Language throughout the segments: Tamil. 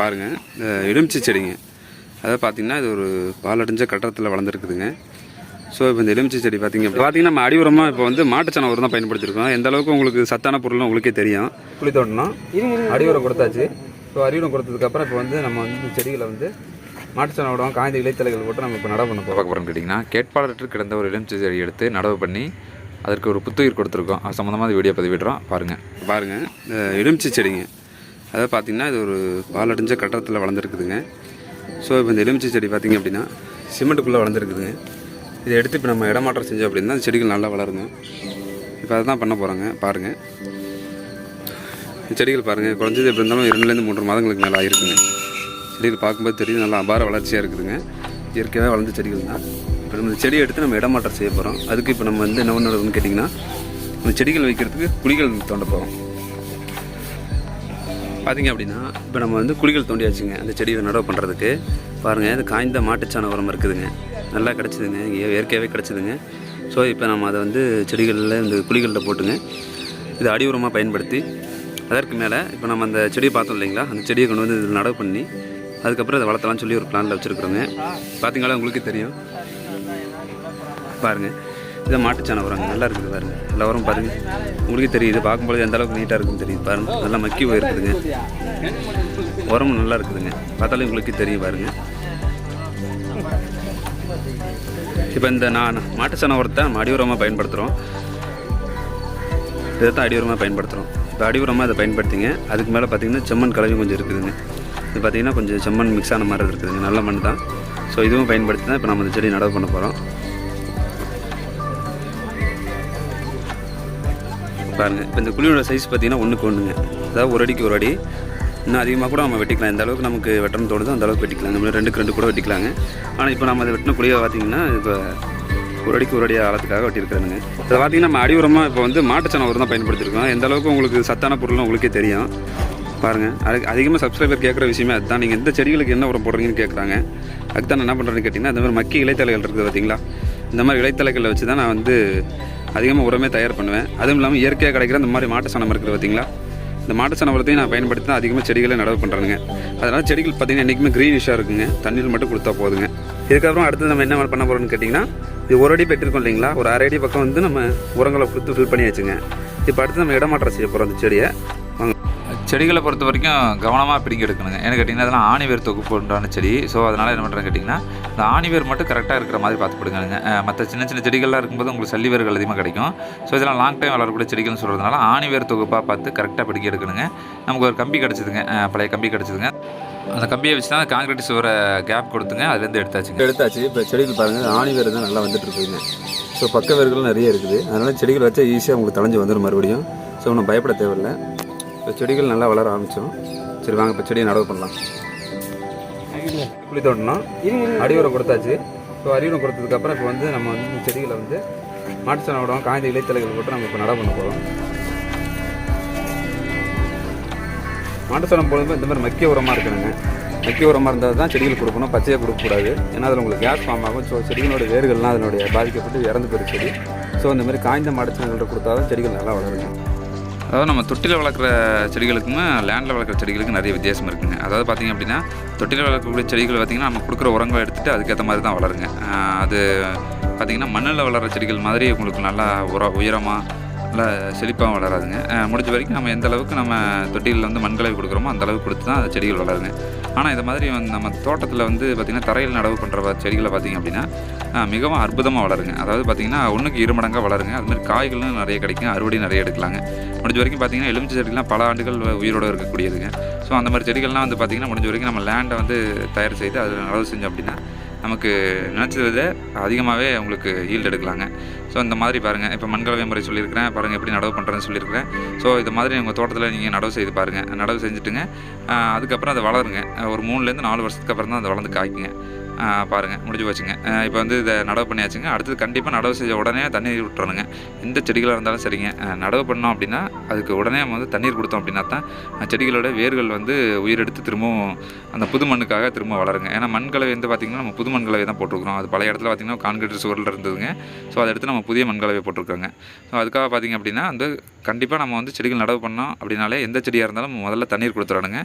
பாருங்கள் இந்த எலுமிச்சை செடிங்க. அதாவது பார்த்தீங்கன்னா இது ஒரு பாலடைஞ்ச கட்டத்தில் வளர்ந்துருக்குதுங்க. ஸோ இப்போ இந்த எலுமிச்சை செடி பார்த்தீங்க பார்த்தீங்கன்னா நம்ம அடி உரமாக இப்போ வந்து மாட்டுச்சாண உரம் தான் பயன்படுத்திருக்கோம். எந்த அளவுக்கு உங்களுக்கு சத்தான பொருள்னு உங்களுக்கே தெரியும். புளி தோட்டணும் அடி உரம் கொடுத்தாச்சு. ஸோ அடி உரம் கொடுத்ததுக்கப்புறம் இப்போ வந்து நம்ம வந்து இந்த செடிகளை வந்து மாட்டுச்சாண உரம் காய்ந்த இலைத்தலைகள் போட்டு நம்ம இப்போ நட பண்ண போகிறோம் பார்க்க போகிறோம்னு கேட்டிங்கன்னா கேட்பாளர்கிட்ட கிடந்த ஒரு எலுமிச்சை செடி எடுத்து நடவு பண்ணி அதற்கு ஒரு புத்துயிர் கொடுத்துருக்கோம். அது சம்மந்தமாக வீடியோ பதிவிடுறோம். பாருங்கள் பாருங்கள் இந்த எலுமிச்சை செடிங்க. அதாவது பார்த்தீங்கன்னா இது ஒரு பாலடைஞ்ச கட்டடத்தில் வளர்ந்துருக்குதுங்க. ஸோ இப்போ இந்த எலுமிச்சை செடி பார்த்தீங்க அப்படின்னா சிமெண்ட்டுக்குள்ளே வளர்ந்துருக்குதுங்க. இதை எடுத்து இப்போ நம்ம இடமாற்றம் செஞ்சோம் அப்படின்னா அந்த செடிகள் நல்லா வளருங்க. இப்போ அதை தான் பண்ண போகிறாங்க பாருங்கள் செடிகள் பாருங்கள் குறைஞ்சது எப்படி இருந்தாலும் இரண்டுலேருந்து மூன்று மாதங்களுக்கு மேலே ஆயிருக்குங்க. செடிகள் பார்க்கும்போது தெரியும் நல்லா அபார வளர்ச்சியாக இருக்குதுங்க. இயற்கையாக வளர்ந்த செடிகள் தான். இப்போ நம்ம இந்த செடியை எடுத்து நம்ம இடமாற்றம் செய்ய போகிறோம் அதுக்கு இப்போ நம்ம வந்து என்ன பண்ணுறதுன்னு கேட்டிங்கன்னா இந்த செடிகள் வைக்கிறதுக்கு குழிகள் தோண்ட போகிறோம் பார்த்தீங்க அப்படின்னா இப்போ நம்ம வந்து குழிகள் தோண்டியாச்சுங்க. அந்த செடியை நடவு பண்ணுறதுக்கு பாருங்கள் இது காய்ந்த மாட்டுச்சாண உரம் இருக்குதுங்க. நல்லா கிடச்சிதுங்க. இங்கே இயற்கையாகவே கிடச்சிதுங்க. ஸோ இப்போ நம்ம அதை வந்து செடிகளில் இந்த குழிகளில் போட்டுங்க. இது அடி உரமாக பயன்படுத்தி அதற்கு மேலே இப்போ நம்ம அந்த செடியை பார்த்தோம் இல்லைங்களா? அந்த செடியை கொண்டு வந்து இதில் நடவு பண்ணி அதுக்கப்புறம் அதை வளர்த்தலாம்னு சொல்லி ஒரு பிளானில் வச்சுருக்குறோங்க. பார்த்தீங்களா உங்களுக்கு தெரியும். பாருங்கள் இது மாட்டுச்சாண உரம் நல்லா இருக்குது பாருங்க. எல்லா உரம் பாருங்க. உங்களுக்கே தெரியுது பார்க்கும்போது எந்த அளவுக்கு நீட்டாக இருக்குன்னு தெரியுது பாருங்க. நல்லா மக்கி போயிருக்குதுங்க. உரமும் நல்லா இருக்குதுங்க. பார்த்தாலும் உங்களுக்கு தெரியும் பாருங்க. இப்போ இந்த நான் மாட்டுச்சாண உரத்தை நம்ம அடி உரமாக பயன்படுத்துகிறோம் இதை தான் அடி உரமாக பயன்படுத்துகிறோம் இப்போ அடி உரமாக இதை பயன்படுத்திங்க. அதுக்கு மேலே பார்த்தீங்கன்னா செம்மண் கலவையும் கொஞ்சம் இருக்குதுங்க. இது பார்த்தீங்கன்னா கொஞ்சம் செம்மண் மிக்ஸ் ஆன மாதிரி இருக்குதுங்க. நல்ல மண் தான். ஸோ இதுவும் பயன்படுத்தி தான் இப்போ நம்ம இந்த செடி நடவு பண்ண போகிறோம் பாருங்கள் இப்போ இந்த குழியோட சைஸ் பார்த்தீங்கன்னா ஒன்றுக்கு ஒன்றுங்க அதாவது ஒரு அடிக்கு ஒரு அடி. இன்னும் அதிகமாக கூட நம்ம வெட்டிக்கலாம். எந்த அளவுக்கு நமக்கு வெட்டணும் தோணுதோ அந்த அளவுக்கு வெட்டிக்கலாம். இந்த மாதிரி ரெண்டுக்கு ரெண்டு கூட வெட்டிக்கலாங்க. ஆனால் இப்போ நம்ம அதை வெட்டின குழியை பார்த்தீங்கன்னா இப்போ ஒரு அடிக்கு ஒரு அடி ஆழத்துக்காக வெட்டியிருக்கிறேங்க இதை பார்த்தீங்கன்னா நம்ம அடி உரமாக இப்போ வந்து மாட்டுச்சாண உரம் தான் பயன்படுத்திருக்கோம். எந்த அளவுக்கு உங்களுக்கு சத்தான பொருள்லாம் உங்களுக்கே தெரியும். பாருங்கள் அதுக்கு அதிகமாக சப்ஸ்கிரைபர் கேட்குற விஷயமே அதுதான். நீங்கள் எந்த செடிகளுக்கு என்ன உரம் போடுறீங்கன்னு கேட்குறாங்க. அதுக்கு தான் நான் என்ன பண்ணுறேன்னு கேட்டிங்கன்னா இந்த மாதிரி மக்கி இலைத்தலைகள் இருக்குது பார்த்தீங்களா? இந்த மாதிரி இலைத்தலைகளை வச்சு தான் நான் வந்து அதிகமாக உரமே தயார் பண்ணுவேன். அதுவும் இல்லாமல் இயற்கையாக கிடைக்கிற இந்த மாதிரி மாட்டு சாணம் இருக்குது பார்த்தீங்களா இந்த மாட்டு சாணம் உரத்தையும் நான் பயன்படுத்தி தான் அதிகமாக செடிகளை நடவு பண்ணுறேங்க அதனால் செடிகள் பார்த்தீங்கன்னா என்றைக்குமே க்ரீனிஷாக இருக்குங்க. தண்ணியில் மட்டும் கொடுத்தா போதுங்க. இதுக்கப்புறம் அடுத்து நம்ம என்ன பண்ண போகிறோம்னு கேட்டிங்கன்னா இது ஒரு அடி பெற்றிருக்கோம் இல்லைங்களா? ஒரு அரை அடி பக்கம் வந்து நம்ம உரங்களை கொடுத்து ஃபில் பண்ணி வச்சுங்க இப்போ அடுத்து நம்ம இடமாற்றம் செய்ய போகிறோம் அந்த செடியை. செடிகளை பொறுத்த வரைக்கும் கவனமாக பிடிங்கி எடுக்கணுங்க. ஏன்னு கேட்டிங்கன்னா அதெல்லாம் ஆணிவேர் தொகுப்பு உண்டான செடி. ஸோ அதனால் என்ன பண்ணுறேன்னு கேட்டிங்கன்னா இந்த ஆணிவேர் மட்டும் கரெக்டாக இருக்கிற மாதிரி பார்த்து பிடுங்க மற்ற சின்ன சின்ன செடிகள்லாம் இருக்கும்போது உங்களுக்கு சல்லிவேர்கள் அதிகமாக கிடைக்கும். ஸோ இதெல்லாம் லாங் டைம் வளரக்கூடிய செடிகள்னு சொல்கிறதுனால ஆணிவேர் தொகுப்பாக பார்த்து கரெக்டாக பிடிங்கி எடுக்கணுங்க. நமக்கு ஒரு கம்பி கிடச்சிதுங்க. பழைய கம்பி கிடச்சிதுங்க. அந்த கம்பியை வச்சு தான் காங்கிரீட் சுவரை கேப் கொடுத்துங்க. அதுலேருந்து எடுத்தாச்சு எடுத்தாச்சு. இப்போ செடிகள் பாருங்கள் ஆணிவேர் தான் நல்லா வந்துட்டு இருக்குங்க ஸோ பக்க வேர்கள் நிறைய இருக்குது. அதனால் செடிகள் வச்சா ஈஸியாக உங்களுக்கு தலைஞ்சு வந்துடும் மறுபடியும். ஸோ ஒன்றும் பயப்பட தேவையில்லை. இப்போ செடிகள் நல்லா வளர ஆரம்பித்தோம் சரி வாங்க இப்போ செடியை நடவு பண்ணலாம். புளி தோட்டணும் அடி உரம் கொடுத்தாச்சு. ஸோ அடி உரம் கொடுத்ததுக்கப்புறம் இப்போ வந்து நம்ம வந்து இந்த செடிகளை வந்து மாட்டுச்சாண விடுவோம் காய்ந்த இலைத்தலைகள் போட்டு நம்ம இப்போ நடவு பண்ண போகிறோம் மாட்டுச்சாணம் போடும்போது இந்த மாதிரி மக்கிய உரமாக இருக்கணுங்க. மக்கிய உரமாக இருந்தால் தான் செடிகள் கொடுக்கணும். பச்சையாக கொடுக்கக்கூடாது. ஏன்னா அதில் உங்களுக்கு கேஸ் ஃபார்ம் ஆகும். ஸோ செடிகளோட வேர்கள்லாம் அதனுடைய பாதிக்கப்பட்டு இறந்து போயிடும் செடி. ஸோ இந்த மாதிரி காய்ந்த மாட்டுச்சாணங்கள்ட்ட கொடுத்தா தான் செடிகள் நல்லா வளருங்க. அதாவது நம்ம தொட்டியில் வளர்க்குற செடிகளுக்குமே லேண்டில் வளர்க்குற செடிகளுக்கு நிறைய வித்தியாசம் இருக்குங்க. அதாவது பார்த்திங்க அப்படின்னா தொட்டியில் வளர்க்கக்கூடிய செடிகள் பார்த்திங்கன்னா நம்ம கொடுக்குற உரங்களை எடுத்துகிட்டு அதுக்கேற்ற மாதிரி தான் வளருங்க. அது பார்த்திங்கன்னா மண்ணில் வளர்கிற செடிகள் மாதிரி உங்களுக்கு நல்லா உர உயரமாக நல்லா செழிப்பாக வளராதுங்க. முடிஞ்ச வரைக்கும் நம்ம எந்த அளவுக்கு நம்ம தொட்டிகளில் வந்து மண்கலவை கொடுக்குறோமோ அந்த அளவுக்கு கொடுத்து தான் அந்த செடிகள் வளருங்க. ஆனால் இது மாதிரி வந்து நம்ம தோட்டத்தில் வந்து பார்த்திங்கன்னா தரையில் நடவு பண்ணுற செடிகளை பார்த்திங்க அப்படின்னா மிகவும் அற்புதமாக வளருங்க. அதாவது பார்த்திங்கன்னா ஒன்றுக்கு இரு மடங்காக வளருங்க. அது மாதிரி காய்களும் நிறைய கிடைக்கும் அறுவடை நிறைய எடுக்கலாங்க. முடிஞ்ச வரைக்கும் பார்த்தீங்கன்னா எலுமிச்சை செடிலாம் பல ஆண்டுகள் உயிரோடு இருக்கக்கூடியதுங்க. ஸோ அந்த மாதிரி செடிகள்லாம் வந்து பார்த்திங்கன்னா முடிஞ்ச வரைக்கும் நம்ம லேண்டை வந்து தயார் செய்து அதில் நடவு செஞ்சோம் அப்படின்னா நமக்கு நினச்சதை அதிகமாகவே உங்களுக்கு ஈல்டு எடுக்கலாங்க. ஸோ இந்த மாதிரி பாருங்கள் இப்போ மண்கலவை முறை சொல்லியிருக்கிறேன். பாருங்கள் எப்படி நடவு பண்ணுறேன்னு சொல்லியிருக்கிறேன். ஸோ இது மாதிரி உங்கள் தோட்டத்தில் நீங்கள் நடவு செய்து பாருங்கள் நடவு செஞ்சுட்டுங்க. அதுக்கப்புறம் அதை வளருங்க. ஒரு மூணுலேருந்து நாலு வருஷத்துக்கு அப்புறம் தான் அதை வளர்ந்து காய்க்குங்க. பாருங்கள் முடிஞ்சு போச்சுங்க. இப்போ வந்து இதை நடவு பண்ணியாச்சுங்க. அடுத்தது கண்டிப்பாக நடவு செஞ்ச உடனே தண்ணீர் விட்டுறணுங்க. எந்த செடிகளாக இருந்தாலும் சரிங்க. நடவு பண்ணோம் அப்படின்னா அதுக்கு உடனே நம்ம வந்து தண்ணீர் கொடுத்தோம் அப்படின்னா தான் செடிகளோட வேர்கள் வந்து உயிரெடுத்து திரும்பவும் அந்த புது மண்ணுக்காக திரும்ப வளருங்க. ஏன்னா மண்கலவை வந்து பார்த்திங்கன்னா நம்ம புது மண்கலவை தான் போட்டிருக்கிறோம். அது பழைய இடத்துல பார்த்திங்கன்னா கான்கிரீட் சுவரில் இருந்ததுங்க. ஸோ அதை எடுத்து நம்ம புதிய மண்கலவை போட்டிருக்கோங்க. ஸோ அதுக்காக பார்த்திங்க அப்படின்னா வந்து கண்டிப்பாக நம்ம வந்து செடிகள் நடவு பண்ணோம் அப்படின்னாலே எந்த செடியாக இருந்தாலும் முதல்ல தண்ணீர் கொடுத்துடணுங்க.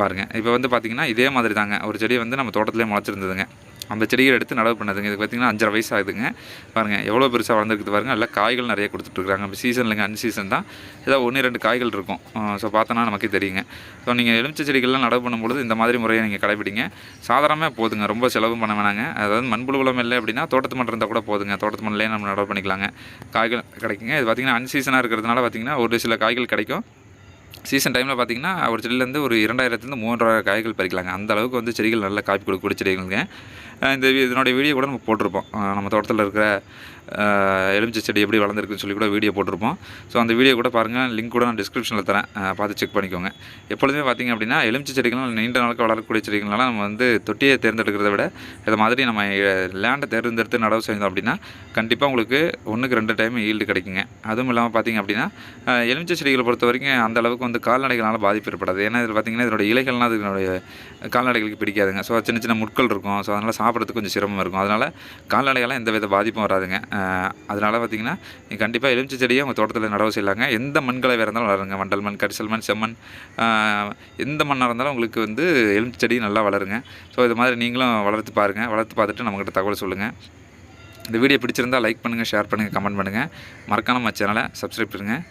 பாருங்கள் இப்போ வந்து பார்த்திங்கன்னா இதே மாதிரி தாங்க ஒரு செடி வந்து நம்ம தோட்டத்திலே முளைச்சிருந்ததுங்க. அந்த செடிகள் எடுத்து நடவு பண்ணதுங்க. இது பார்த்திங்கன்னா அஞ்சரை வயசு ஆகுதுங்க. பாருங்கள் எவ்வளோ பெருசாக வளர்ந்துருக்குது பாருங்கள் நல்லா காய்கள் நிறைய கொடுத்துட்ருக்காங்க இப்போ சீசன்லங்க அன் சீசன் தான். ஏதோ ஒன்று ரெண்டு காய்கள் இருக்கும். ஸோ பார்த்தோன்னா நமக்கே தெரியுங்க. ஸோ நீங்கள் எலுமிச்சை செடிகள்லாம் நடவு பண்ணும்பொழுது இந்த மாதிரி முறையை நீங்கள் கடைபிடிங்க. சாதாரணமாக போதுங்க. ரொம்ப செலவும் பண்ண வேணாங்க. அதாவது மண்புழு இல்லை அப்படின்னா தோட்டத்து மண் இருந்தால் கூட போதுங்க. தோட்டத்து மண்ணிலே நம்ம நடவு பண்ணிக்கலாங்க. காய்கள் கிடைக்குங்க. இது பார்த்திங்கன்னா அன் சீசனாக இருக்கிறதுனால பார்த்திங்கன்னா ஒரு சில காய்கள் கிடைக்கும். சீசன் டைமில் பார்த்தீங்கன்னா ஒரு செடியிலேருந்து ஒரு இரண்டாயிரத்துலேருந்து மூன்றாயிரம் காய்கள் பறிக்கலாங்க. அந்த அளவுக்கு வந்து செடிகள் நல்லா காப்பி கொடுக்கக்கூடிய செடிகளுங்க இந்த இதனுடைய வீடியோ கூட நம்ம போட்டிருப்போம். நம்ம தோட்டத்தில் இருக்கிற எலுமிச்சை செடி எப்படி வளர்ந்துருக்குன்னு சொல்லி கூட வீடியோ போட்டிருப்போம். ஸோ அந்த வீடியோ கூட பாருங்கள் லிங்க் கூட நான் டிஸ்கிரிப்ஷனில் தரேன். பார்த்து செக் பண்ணிக்கோங்க. எப்பொழுதுமே பார்த்தீங்க அப்படின்னா எலுமிச்சை செடிகள் நீண்ட நாளுக்கு வளரக்கூடிய செடிகள்னால நம்ம வந்து தொட்டியை தேர்ந்தெடுக்கிறத விட இதை மாதிரி நம்ம லேண்டை தேர்ந்தெடுத்து நடவு செய்தோம் அப்படின்னா கண்டிப்பாக உங்களுக்கு ஒன்றுக்கு ரெண்டு டைம் ஈல்டு கிடைக்குங்க. அதுவும் இல்லாமல் பார்த்தீங்க அப்படின்னா எலுமிச்சை செடிகளை பொறுத்த வரைக்கும் அந்த அளவுக்கு வந்து கால்நடைகளால் பாதிப்பு ஏற்படாது. ஏன்னா இதில் பார்த்தீங்கன்னா இதனுடைய இலைகள்லாம் அதனுடைய கால்நடைகளுக்கு பிடிக்காதுங்க. ஸோ சின்ன சின்ன முட்கள் இருக்கும். ஸோ அதனால் சாப்பிட்றதுக்கு கொஞ்சம் சிரமம் இருக்கும். அதனால் கால்நடைகள்லாம் எந்த வித பாதிப்பும் வராதுங்க. அதனால் பார்த்தீங்கன்னா நீங்கள் கண்டிப்பாக எலுமிச்சை செடியை உங்கள் தோட்டத்தில் நடவு செய்யலாங்க. எந்த மண்களை வேறு இருந்தாலும் வளருங்க. வண்டல் மண் கரிசல் மண் செம்மண் எந்த மண்ணாக இருந்தாலும் உங்களுக்கு வந்து எலுமிச்சை செடி நல்லா வளருங்க. ஸோ இது மாதிரி நீங்களும் வளர்த்து பாருங்கள் வளர்த்து பார்த்துட்டு நம்மக்கிட்ட தகவல் சொல்லுங்கள் இந்த வீடியோ பிடிச்சிருந்தா லைக் பண்ணுங்கள் ஷேர் பண்ணுங்கள் கமெண்ட் பண்ணுங்கள் மறக்காம நம்ம சேனலை சப்ஸ்கிரைப் பண்ணுங்கள்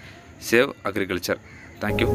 சேவ் அக்ரிகல்ச்சர். தேங்க்யூ